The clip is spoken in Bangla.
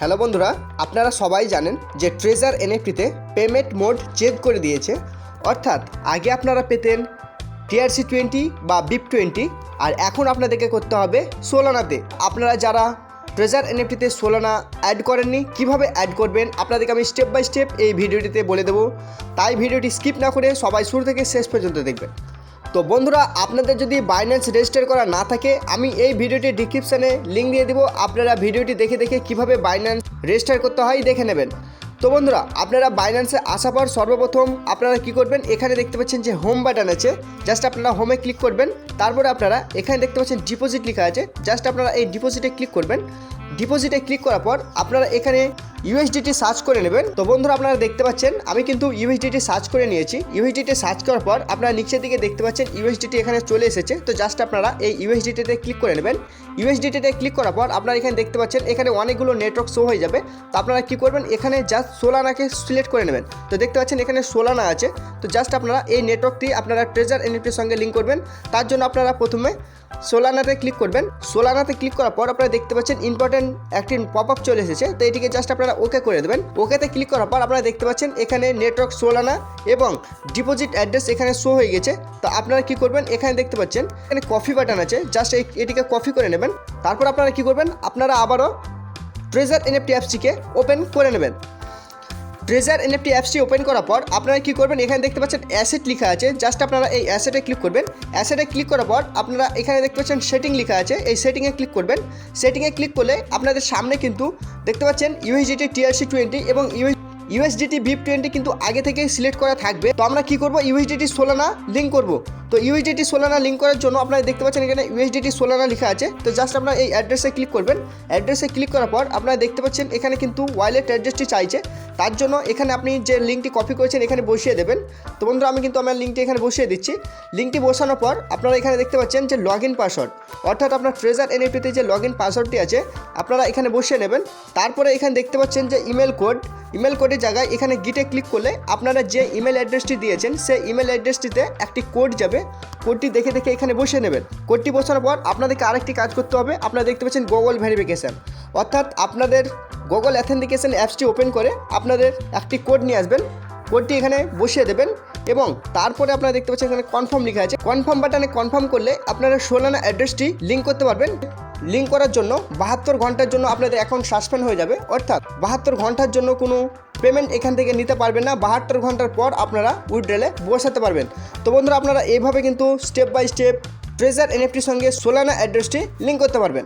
হ্যালো বন্ধুরা, আপনারা সবাই জানেন যে ট্রেজার এনএফটিতে পেমেন্ট মোড চেঞ্জ করে দিয়েছে। অর্থাৎ আগে আপনারা পেতেন টিআরসি টোয়েন্টি বা বিপ টোয়েন্টি আর এখন আপনাদেরকে করতে হবে সোলানাতে আপনারা যারা ট্রেজার এনএফটিতে সোলানা অ্যাড করেননি, কীভাবে অ্যাড করবেন, আপনাদেরকে আমি স্টেপ বাই স্টেপ এই ভিডিওটিতে বলে দেবো। তাই ভিডিওটি স্কিপ না করে সবাই শুরু থেকে শেষ পর্যন্ত দেখবেন। তো বন্ধুরা, আপনাদের যদি বাইন্যান্স রেজিস্টার করা না থাকে, আমি এই ভিডিওটি ডিসক্রিপশানে লিঙ্ক দিয়ে দেবো। আপনারা ভিডিওটি দেখে দেখে কীভাবে বাইন্যান্স রেজিস্টার করতে হয় দেখে নেবেন। তো বন্ধুরা, আপনারা বাইন্যান্সে আসার পর সর্বপ্রথম আপনারা কি করবেন? এখানে দেখতে পাচ্ছেন যে হোম বাটন আছে। জাস্ট আপনারা হোমে ক্লিক করবেন। তারপরে আপনারা এখানে দেখতে পাচ্ছেন ডিপোজিট লেখা আছে। জাস্ট আপনারা এই ডিপোজিটে ক্লিক করবেন। ডিপোজিটে ক্লিক করার পর আপনারা এখানে ইউএসডিটি সার্চ করে নেবেন। তো বন্ধুরা, আপনারা দেখতে পাচ্ছেন, আমি কিন্তু ইউএসডিটি সার্চ করে নিয়েছি। ইউএসডিটি সার্চ করার পর আপনারা নিচের দিকে দেখতে পাচ্ছেন ইউএসডিটি এখানে চলে এসেছে। তো জাস্ট আপনারা এই ইউএসডিটিতে ক্লিক করে নেবেন। ইউএসডিটিতে ক্লিক করার পর আপনারা এখানে দেখতে পাচ্ছেন, এখানে অনেকগুলো নেটওয়ার্ক শো হয়ে যাবে। তো আপনারা কী করবেন, এখানে জাস্ট সোলানাকে সিলেক্ট করে নেবেন। তো দেখতে পাচ্ছেন, এখানে সোলানা আছে। তো জাস্ট আপনারা এই নেটওয়ার্কটি আপনারা ট্রেজার এনএফটির সঙ্গে লিঙ্ক করবেন। তার জন্য আপনারা প্রথমে সোলানাতে ক্লিক করবেন। সোলানাতে ক্লিক করার পর আপনারা দেখতে পাচ্ছেন ইম্পর্টেন্ট একটি পপ আপ চলে এসেছে। তো এটিকে জাস্ট আপনারা ওকে করে দেবেন। ওকেতে ক্লিক করার পর আপনারা দেখতে পাচ্ছেন এখানে নেটওয়ার্ক সোলানা এবং ডিপোজিট অ্যাড্রেস এখানে শো হয়ে গেছে। তো আপনারা কি করবেন? এখানে দেখতে পাচ্ছেন এখানে কফি বাটন আছে। জাস্ট এটিকে কফি করে নেবেন। তারপর আপনারা কি করবেন? আপনারা আবারও ট্রেজার এনএফটি অ্যাপসটিকে ওপেন করে নেবেন। ট্রেজার এনএফটি অ্যাপসটি ওপেন করার পর আপনারা কী করবেন? এখানে দেখতে পাচ্ছেন অ্যাসেট লেখা আছে। জাস্ট আপনারা এই অ্যাসেটে ক্লিক করবেন। অ্যাসেটে ক্লিক করার পর আপনারা এখানে দেখতে পাচ্ছেন সেটিং লেখা আছে। এই সেটিংয়ে ক্লিক করবেন। সেটিংয়ে ক্লিক করলে আপনাদের সামনে কিন্তু দেখতে পাচ্ছেন ইউএসডিটি টিআরসি টোয়েন্টি এবং ইউএস ইউএসডিটি বিপ টোয়েন্টি কিন্তু আগে থেকেই সিলেক্ট করা থাকবে। তো আমরা কী করব? ইউএসডিটি সোলানা লিঙ্ক করব। তো ইউএসডিটি সোলানা লিঙ্ক করার জন্য আপনারা দেখতে পাচ্ছেন এখানে ইউএসডিটি সোলানা লেখা আছে। তো জাস্ট আপনারা এই অ্যাড্রেসে ক্লিক করবেন। অ্যাড্রেসে ক্লিক করার পর আপনারা দেখতে পাচ্ছেন এখানে কিন্তু ওয়ালেট অ্যাড্রেসটি চাইছে। তার জন্য এখানে আপনি যে লিঙ্কটি কপি করেছেন, এখানে বসিয়ে দেবেন। তো বন্ধুরা, আমি কিন্তু আমার লিঙ্কটি এখানে বসিয়ে দিচ্ছি। লিঙ্কটি বসানোর পর আপনারা এখানে দেখতে পাচ্ছেন যে লগ ইন পাসওয়ার্ড অর্থাৎ আপনার ট্রেজার এনএফটিতে যে লগ ইন পাসওয়ার্ডটি আছে, আপনারা এখানে বসিয়ে নেবেন। তারপরে এখানে দেখতে পাচ্ছেন যে ইমেল কোড ইমেল কোডের জায়গায় এখানে গিটে ক্লিক করলে আপনারা যে ইমেল অ্যাড্রেসটি দিয়েছেন, সেই ইমেল অ্যাড্রেসটিতে একটি কোড যাবে। কোডটি দেখে দেখে এখানে বসিয়ে নেবেন। কোডটি বসানোর পর আপনাদেরকে আরেকটি কাজ করতে হবে। আপনারা দেখতে পাচ্ছেন গুগল ভেরিফিকেশান অর্থাৎ আপনাদের গুগল অ্যাথেন্টিকেশন অ্যাপসটি ওপেন করে আপনাদের একটি কোড নিয়ে আসবেন। কোডটি এখানে বসিয়ে দেবেন এবং তারপরে আপনারা দেখতে পাচ্ছেন এখানে কনফার্ম লেখা আছে। কনফার্ম বাটনে কনফার্ম করলে আপনারা সোলানা অ্যাড্রেসটি লিঙ্ক করতে পারবেন। লিঙ্ক করার জন্য বাহাত্তর ঘণ্টার জন্য আপনাদের অ্যাকাউন্ট সাসপেন্ড হয়ে যাবে। অর্থাৎ বাহাত্তর ঘণ্টার জন্য কোনো পেমেন্ট এখান থেকে নিতে পারবেন না। বাহাত্তর ঘণ্টার পর আপনারা উইড্রেলে বসাতে পারবেন। তো বন্ধুরা, আপনারা এইভাবে কিন্তু স্টেপ বাই স্টেপ ট্রেজার এনএফটির সঙ্গে সোলানা অ্যাড্রেসটি লিঙ্ক করতে পারবেন।